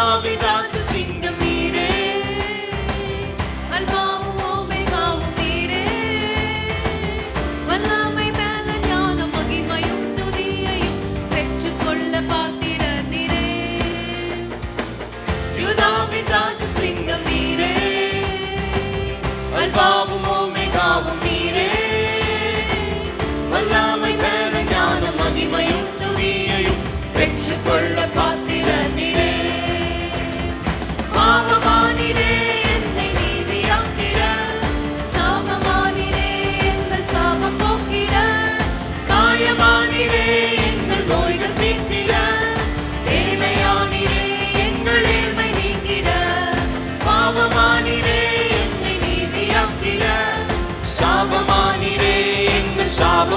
யூதாவின் ராஜசிங்கம் நீரே அல்பாவும் ஓமேகாவும் நீரே. வல்லமை மேல ஞானம், மகிமையும் துதியையும் பெற்றுக்கொள்ள பாத்திரர் நீரே. யூதாவின் ராஜசிங்கம் நீரே அல்பாவும்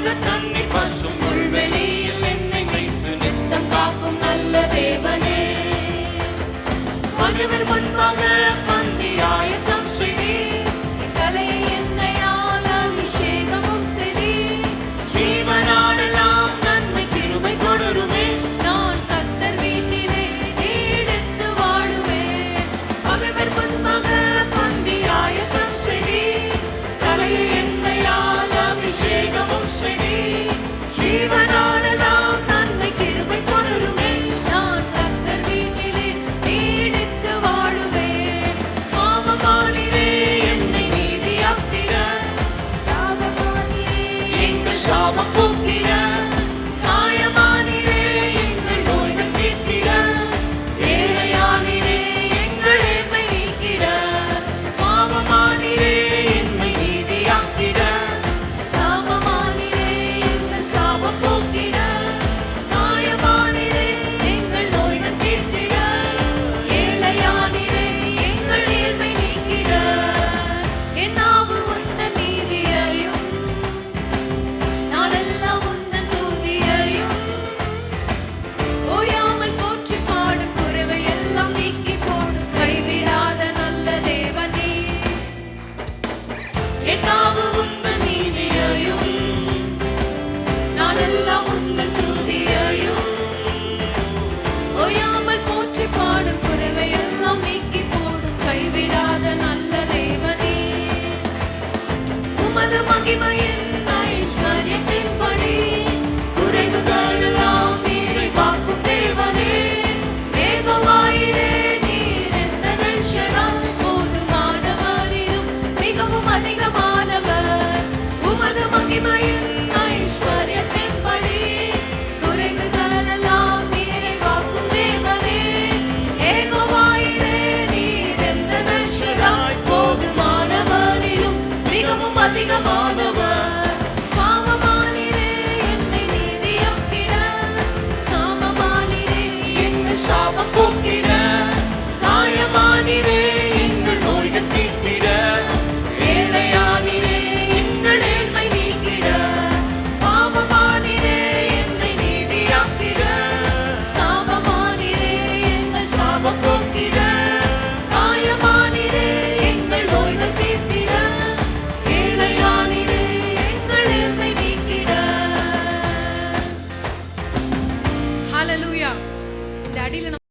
நல்ல தன்னை பசும் புல்வெளியில் என்னை வைத்து நித்தம் காக்கும் நல்ல தேவனே. மனிதர் முன்பாக nova PUC the monkey my